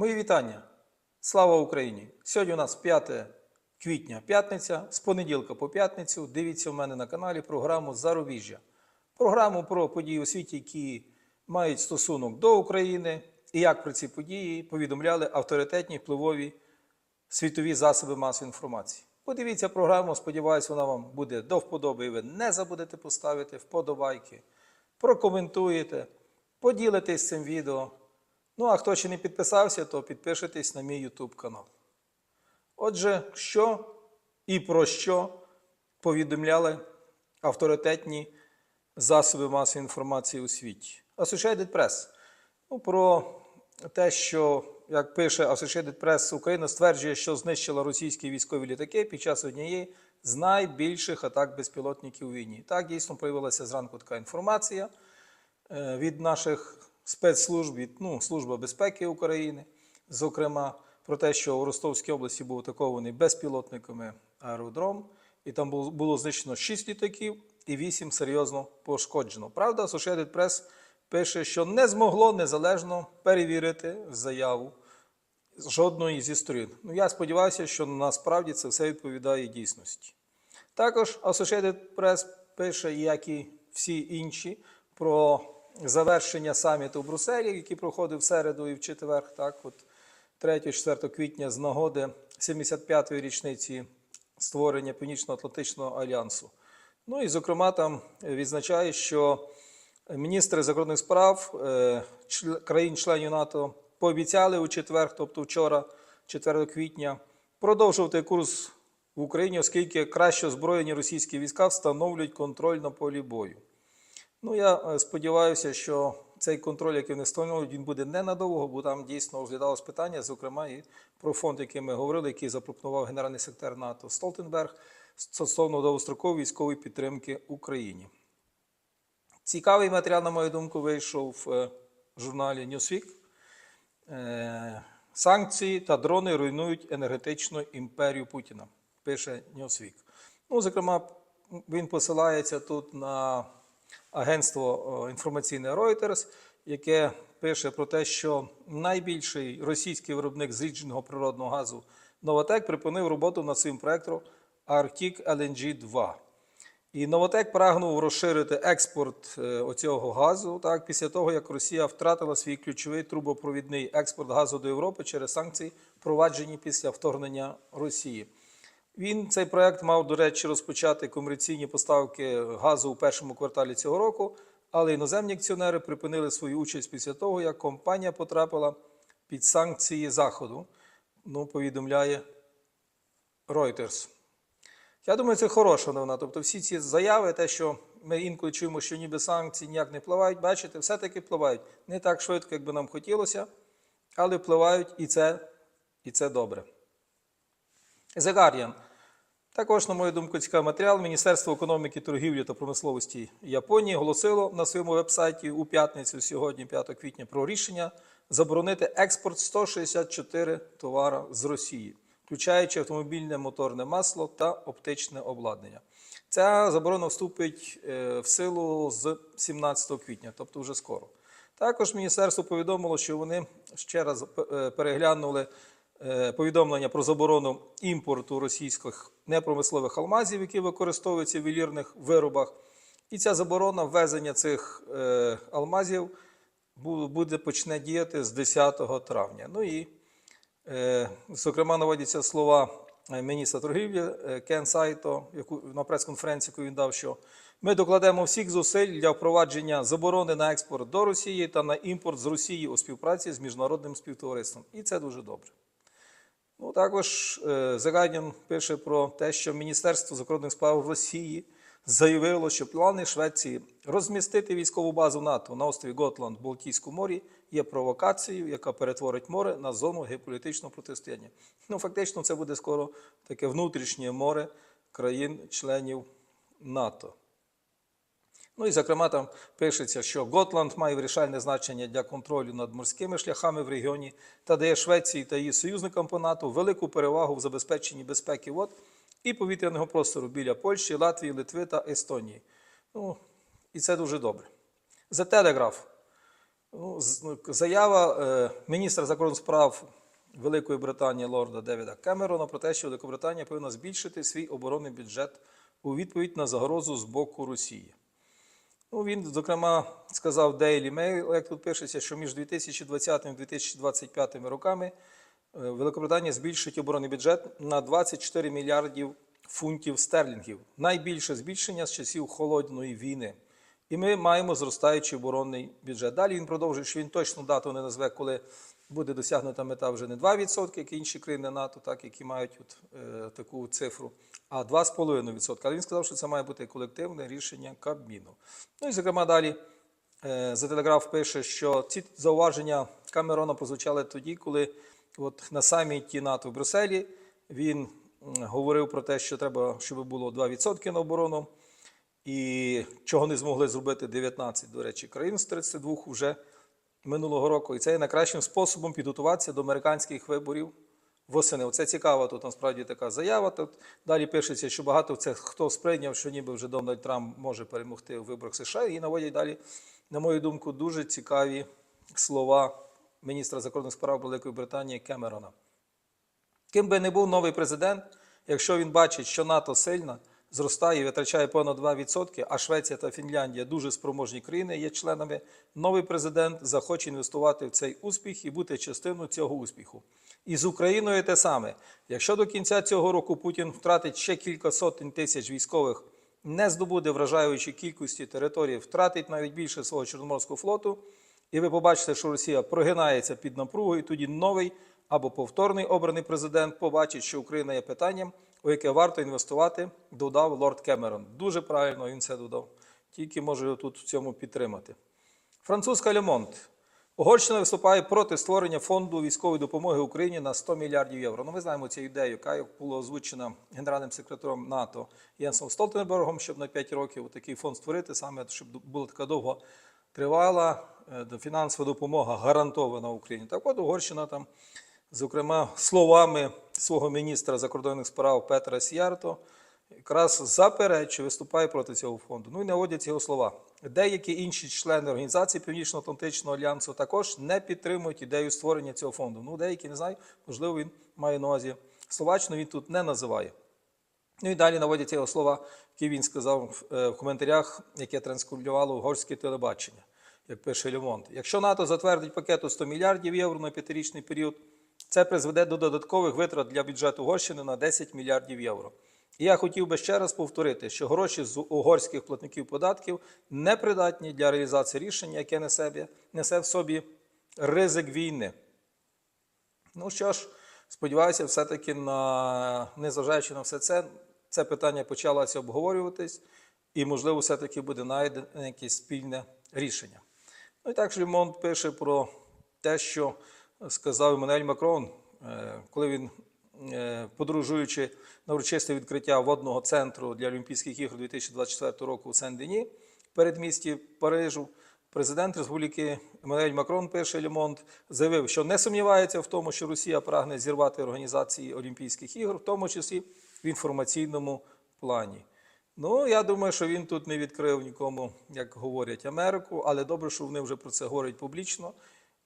Мої вітання. Слава Україні! Сьогодні у нас 5 квітня, п'ятниця. З понеділка по п'ятницю дивіться у мене на каналі програму Зарубіжжя. Програму про події у світі, які мають стосунок до України, і як про ці події повідомляли авторитетні впливові світові засоби масової інформації. Подивіться програму, сподіваюся, вона вам буде до вподоби, і ви не забудете поставити вподобайки, прокоментуєте, поділитесь цим відео. Ну, а хто ще не підписався, то підпишитесь на мій YouTube канал. Отже, що і про що повідомляли авторитетні засоби масової інформації у світі? Associated Press. Ну, про те, що, як пише Associated Press, Україна стверджує, що знищила російські військові літаки під час однієї з найбільших атак безпілотників у війні. Так дійсно появилася зранку така інформація е, від наших спецслужб, від ну, Служби безпеки України, зокрема, про те, що у Ростовській області був атакований безпілотниками аеродром, і там було, було знищено 6 літаків і 8 серйозно пошкоджено. Правда, Associated Press пише, що не змогло незалежно перевірити заяву жодної зі сторін. Ну, я сподіваюся, що насправді це все відповідає дійсності. Також Associated Press пише, як і всі інші, про завершення саміту в Брюсселі, який проходив в середу і в четвер, так, от 3-4 квітня з нагоди 75-ї річниці створення Північно-Атлантичного альянсу. Ну і, зокрема, там відзначає, що міністри закордонних справ е, країн-членів НАТО пообіцяли у четвер, тобто вчора, 4 квітня, продовжувати курс в Україні, оскільки краще озброєні російські війська встановлюють контроль на полі бою. Ну, я е, сподіваюся, що цей контроль, який вони встановлюють, він буде ненадовго, бо там дійсно розглядалось питання, зокрема і про фонд, який ми говорили, який запропонував генеральний секретар НАТО Столтенберг стосовно довгострокової військової підтримки Україні. Цікавий матеріал, на мою думку, вийшов в е, журналі Newsweek. Е, Санкції та дрони руйнують енергетичну імперію Путіна, пише Newsweek. Ну, зокрема, він посилається тут на агентство інформаційне Reuters, яке пише про те, що найбільший російський виробник зрідженого природного газу Новотек припинив роботу над своїм проектом Arctic LNG 2. І Новотек прагнув розширити експорт е, оцього газу так, після того, як Росія втратила свій ключовий трубопровідний експорт газу до Європи через санкції, впроваджені після вторгнення Росії. Він цей проект мав, до речі, розпочати комерційні поставки газу у першому кварталі цього року, але іноземні акціонери припинили свою участь після того, як компанія потрапила під санкції Заходу. Ну, повідомляє Reuters. Я думаю, це хороша новина. Тобто всі ці заяви, те, що ми інколи чуємо, що ніби санкції ніяк не впливають, бачите, все-таки впливають. Не так швидко, як би нам хотілося, але впливають і це, і це добре. Guardian. Також, на мою думку, цікавий матеріал. Міністерство економіки, торгівлі та промисловості Японії оголосило на своєму вебсайті у п'ятницю, сьогодні, 5 квітня, про рішення заборонити експорт 164 товара з Росії, включаючи автомобільне моторне масло та оптичне обладнання. Ця заборона вступить е, в силу з 17 квітня, тобто вже скоро. Також міністерство повідомило, що вони ще раз е, переглянули повідомлення про заборону імпорту російських непромислових алмазів, які використовуються в ювелірних виробах. І ця заборона ввезення цих е, алмазів буде почне діяти з 10 травня. Ну і, е, зокрема, наводяться слова е, міністра торгівлі е, Кен Сайто, яку на прес-конференції, яку він дав, що ми докладемо всіх зусиль для впровадження заборони на експорт до Росії та на імпорт з Росії у співпраці з міжнародним співтовариством. І це дуже добре. Ну, також е, пише про те, що Міністерство закордонних справ Росії заявило, що плани Швеції розмістити військову базу НАТО на острові Готланд в Балтійському морі є провокацією, яка перетворить море на зону геополітичного протистояння. Ну, фактично, це буде скоро таке внутрішнє море країн-членів НАТО. Ну і зокрема там пишеться, що Готланд має вирішальне значення для контролю над морськими шляхами в регіоні та дає Швеції та її союзникам по НАТО велику перевагу в забезпеченні безпеки вод і повітряного простору біля Польщі, Латвії, Литви та Естонії. Ну, і це дуже добре. За телеграф. Ну, ну, заява е, міністра закордонних справ Великої Британії лорда Девіда Кемерона про те, що Великобританія повинна збільшити свій оборонний бюджет у відповідь на загрозу з боку Росії. Ну, він, зокрема, сказав Daily Mail, як тут пишеться, що між 2020 і 2025 роками е, Великобританія збільшить оборонний бюджет на 24 мільярдів фунтів стерлінгів. Найбільше збільшення з часів холодної війни. І ми маємо зростаючий оборонний бюджет. Далі він продовжує, що він точну дату не назве, коли буде досягнута мета вже не 2%, як інші країни НАТО, так, які мають от, е, таку цифру, а 2,5%. Але він сказав, що це має бути колективне рішення Кабміну. Ну і, зокрема, далі е, телеграф пише, що ці зауваження Камерона прозвучали тоді, коли от на саміті НАТО в Брюсселі він говорив про те, що треба, щоб було 2% на оборону. І чого не змогли зробити 19, до речі, країн з 32 вже минулого року. І це є найкращим способом підготуватися до американських виборів восени. Оце цікава тут насправді така заява. Тут далі пишеться, що багато це хто сприйняв, що ніби вже Дональд Трамп може перемогти у виборах США. І наводять далі, на мою думку, дуже цікаві слова міністра закордонних справ Великої Британії Кемерона. Ким би не був новий президент, якщо він бачить, що НАТО сильна, зростає і витрачає понад 2%, а Швеція та Фінляндія дуже спроможні країни є членами, новий президент захоче інвестувати в цей успіх і бути частиною цього успіху. І з Україною те саме. Якщо до кінця цього року Путін втратить ще кілька сотень тисяч військових, не здобуде вражаючої кількості території, втратить навіть більше свого Чорноморського флоту, і ви побачите, що Росія прогинається під напругою, тоді новий або повторний обраний президент побачить, що Україна є питанням, у яке варто інвестувати, додав лорд Кемерон. Дуже правильно він це додав. Тільки можу його тут в цьому підтримати. Французька Лемонт. Угорщина виступає проти створення фонду військової допомоги Україні на 100 мільярдів євро. Ну, ми знаємо цю ідею, яка була озвучена генеральним секретарем НАТО Єнсом Столтенбергом, щоб на 5 років такий фонд створити, саме щоб була така довго тривала е, фінансова допомога гарантована Україні. Так от Угорщина там, зокрема, словами свого міністра закордонних справ Петра Сіярто, якраз заперечує, виступає проти цього фонду. Ну і наводять його слова. Деякі інші члени організації Північно-Атлантичного альянсу також не підтримують ідею створення цього фонду. Ну, деякі не знаю, можливо, він має на увазі Словаччину, він тут не називає. Ну і далі наводяться його слова, які він сказав е, в коментарях, яке транскулювало угорське телебачення, як пише Лемонт. Якщо НАТО затвердить пакету 100 мільярдів євро на п'ятирічний період, це призведе до додаткових витрат для бюджету Угорщини на 10 мільярдів євро. І я хотів би ще раз повторити, що гроші з угорських платників податків не придатні для реалізації рішення, яке несе, несе в собі ризик війни. Ну що ж, сподіваюся, все-таки на незважаючи на все це, це питання почалося обговорюватись, і, можливо, все-таки буде знайдено якесь спільне рішення. Ну і також Лімон пише про те, що сказав Еммануель Макрон, е, коли він, е, подорожуючи на урочисте відкриття водного центру для Олімпійських ігор 2024 року у Сен-Дені, передмісті Парижу, президент Республіки Еммануель Макрон, пише Лемонт, заявив, що не сумнівається в тому, що Росія прагне зірвати організації Олімпійських ігор, в тому числі в інформаційному плані. Ну, я думаю, що він тут не відкрив нікому, як говорять, Америку, але добре, що вони вже про це говорять публічно.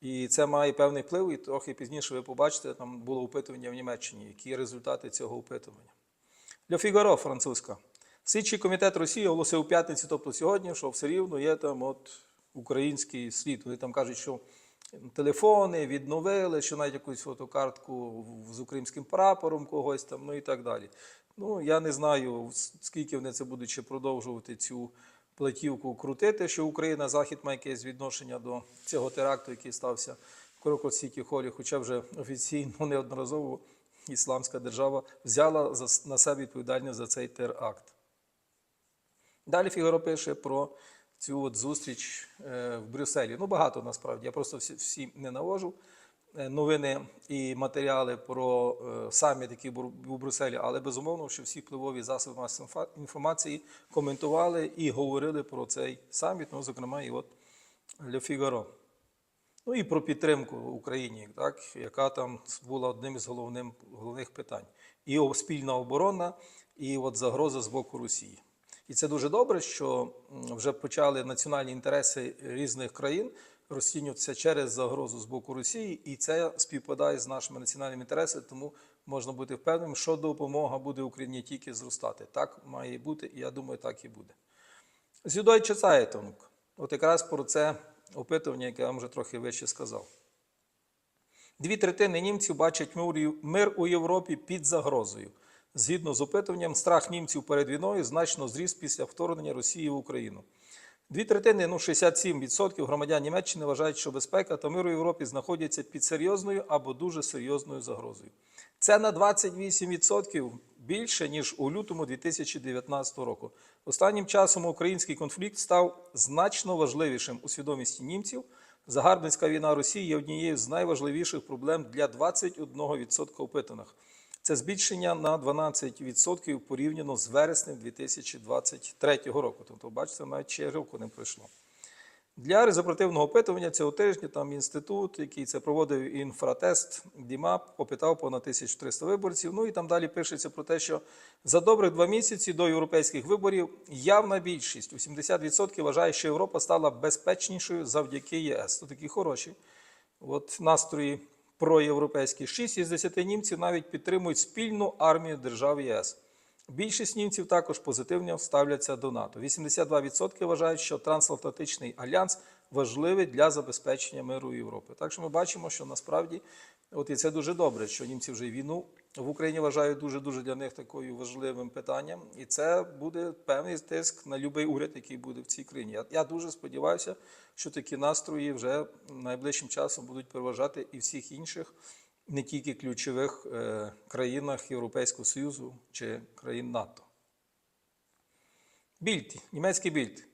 І це має певний вплив, і трохи пізніше ви побачите, там було опитування в Німеччині, які результати цього опитування. Для Фігаро, французька. Слідчий комітет Росії оголосив у п'ятницю, тобто сьогодні, що все рівно є там от український слід. Вони там кажуть, що телефони відновили, що навіть якусь фотокартку з українським прапором когось там, ну і так далі. Ну, я не знаю, скільки вони це будуть ще продовжувати цю платівку крутити, що Україна, Захід має якесь відношення до цього теракту, який стався в Крокот Сіті Холі, хоча вже офіційно неодноразово Ісламська держава взяла на себе відповідальність за цей теракт. Далі Фігаро пише про цю от зустріч е, в Брюсселі. Ну, багато насправді. Я просто всі, не навожу новини і матеріали про е, саміт, який був у Брюсселі, але безумовно, що всі впливові засоби масової інформації коментували і говорили про цей саміт, ну, зокрема, і от Ле Фігаро. Ну і про підтримку Україні, так, яка там була одним із головним, головних питань. І спільна оборона, і от загроза з боку Росії. І це дуже добре, що вже почали національні інтереси різних країн розцінюватися через загрозу з боку Росії, і це співпадає з нашими національними інтересами, тому можна бути впевненим, що допомога буде Україні тільки зростати. Так має бути, і я думаю, так і буде. Süddeutsche Zeitung. От якраз про це опитування, яке я вам вже трохи вище сказав. Дві третини німців бачать мир у Європі під загрозою. Згідно з опитуванням, страх німців перед війною значно зріс після вторгнення Росії в Україну. Дві третини, ну 67% громадян Німеччини вважають, що безпека та мир у Європі знаходяться під серйозною або дуже серйозною загрозою. Це на 28% більше, ніж у лютому 2019 року. Останнім часом український конфлікт став значно важливішим у свідомості німців. Загарбницька війна Росії є однією з найважливіших проблем для 21% опитаних. Це збільшення на 12% порівняно з вереснем 2023 року. Тобто, бачите, навіть ще року не пройшло. Для результативного опитування цього тижня там інститут, який це проводив інфратест Дімап, опитав понад 1300 виборців. Ну і там далі пишеться про те, що за добрих два місяці до європейських виборів явна більшість, 80% вважає, що Європа стала безпечнішою завдяки ЄС. То такі хороші. От настрої проєвропейські. 6 із 10 німців навіть підтримують спільну армію держав ЄС. Більшість німців також позитивно ставляться до НАТО. 82% вважають, що трансатлантичний альянс важливий для забезпечення миру Європи. Так що ми бачимо, що насправді, от і це дуже добре, що німці вже війну в Україні вважають дуже дуже для них такою важливим питанням, і це буде певний тиск на будь-який уряд, який буде в цій країні. Я, дуже сподіваюся, що такі настрої вже найближчим часом будуть переважати і всіх інших не тільки ключових е, країнах Європейського Союзу чи країн НАТО. Більд, німецький більд,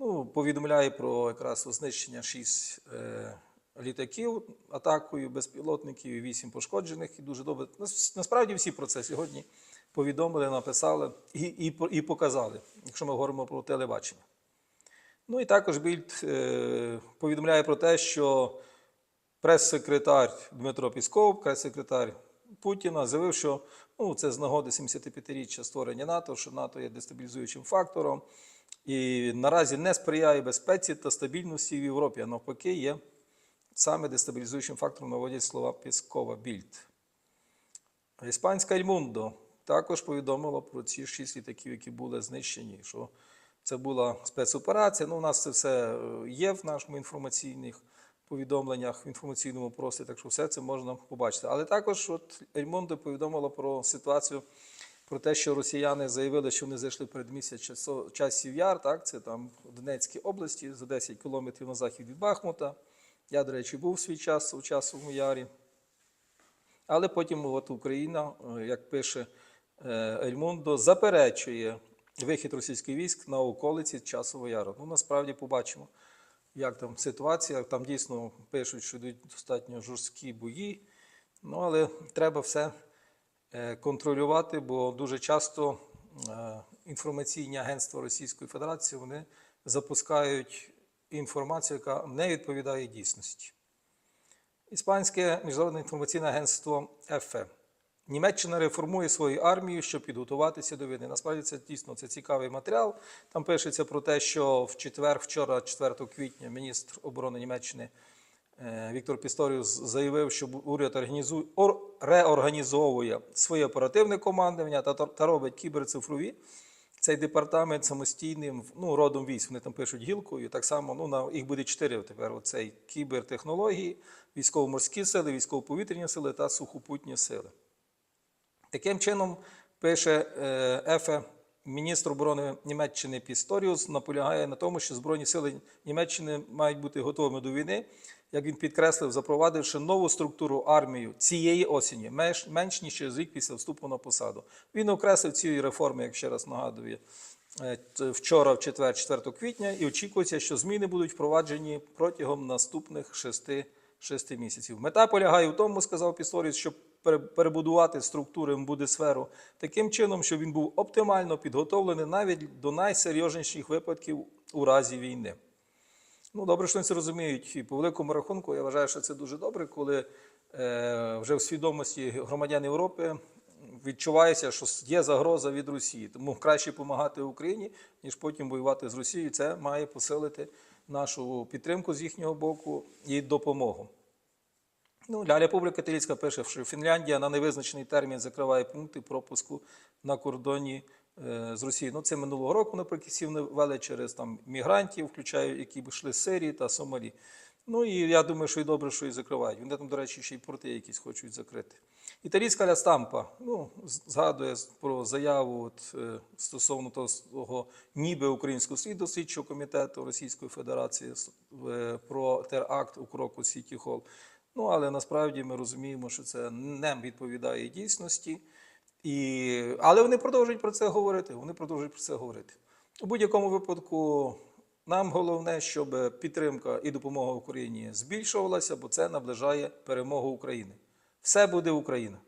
ну, повідомляє про якраз знищення 6 е, літаків атакою безпілотників, 8 пошкоджених. І дуже добре. Насправді всі про це сьогодні повідомили, написали і, і, і показали, якщо ми говоримо про телебачення. Ну і також Більд е, повідомляє про те, що прес-секретар Дмитро Пісков, прес-секретар Путіна, заявив, що ну, це з нагоди 75-річчя створення НАТО, що НАТО є дестабілізуючим фактором і наразі не сприяє безпеці та стабільності в Європі, а навпаки, є саме дестабілізуючим фактором, наводять слова Піскова Більд. Іспанська Ельмундо також повідомила про ці шість літаків, які були знищені, що це була спецоперація. Ну, у нас це все е, є в нашому інформаційних повідомленнях, в інформаційному просторі, так що все це можна побачити. Але також от Ельмондо повідомила про ситуацію, про те, що росіяни заявили, що вони зайшли перед місяць часів яр, так, це там в Донецькій області, за 10 кілометрів на захід від Бахмута. Я, до речі, був свій час у часовому ярі. Але потім от Україна, е, як пише е, Ельмундо, заперечує вихід російських військ на околиці Часового Яру. Ну, насправді побачимо, як там ситуація. Там дійсно пишуть, що йдуть достатньо жорсткі бої. Ну, але треба все контролювати, бо дуже часто е, інформаційні агентства Російської Федерації вони запускають інформацію, яка не відповідає дійсності. Іспанське міжнародне інформаційне агентство ЕФЕ. Німеччина реформує свою армію, щоб підготуватися до війни. Насправді це дійсно це цікавий матеріал. Там пишеться про те, що в четвер, вчора, 4 квітня, міністр оборони Німеччини е, Віктор Пісторіус заявив, що уряд реорганізовує своє оперативне командування та, та робить кіберцифрові. Цей департамент самостійним ну, родом військ. Вони там пишуть гілкою. Так само ну, на, їх буде чотири тепер. Оцей кібертехнології, військово-морські сили, військово-повітряні сили та сухопутні сили. Таким чином, пише е, Ефе, міністр оборони Німеччини Пісторіус наполягає на тому, що Збройні сили Німеччини мають бути готовими до війни, як він підкреслив, запровадивши нову структуру армію цієї осені, менш, менш ніж через рік після вступу на посаду. Він окреслив ці реформи, як ще раз нагадую, е, вчора, в четвер, 4 квітня, і очікується, що зміни будуть впроваджені протягом наступних шести, шести місяців. Мета полягає в тому, сказав Пісторіус, щоб перебудувати структури МБУД-сферу таким чином, щоб він був оптимально підготовлений навіть до найсерйозніших випадків у разі війни. Ну, добре, що вони це розуміють. І по великому рахунку, я вважаю, що це дуже добре, коли е, вже в свідомості громадян Європи відчувається, що є загроза від Росії. Тому краще допомагати Україні, ніж потім воювати з Росією. Це має посилити нашу підтримку з їхнього боку і допомогу. Ну, Ляля Публіка Італійська пише, що Фінляндія на невизначений термін закриває пункти пропуску на кордоні з Росією. Ну, це минулого року наприкінці вони ввели через там, мігрантів, включаючи, які йшли з Сирії та Сомалі. Ну і я думаю, що і добре, що і закривають. Вони там, до речі, ще й порти якісь хочуть закрити. Італійська Ля Стампа ну, згадує про заяву от, е, стосовно того ніби українського слідчого комітету Російської Федерації е, про теракт у кроку Сіті Холл. Ну, але насправді ми розуміємо, що це не відповідає дійсності. І... Але вони продовжують про це говорити. Вони продовжують про це говорити. У будь-якому випадку нам головне, щоб підтримка і допомога Україні збільшувалася, бо це наближає перемогу України. Все буде Україна.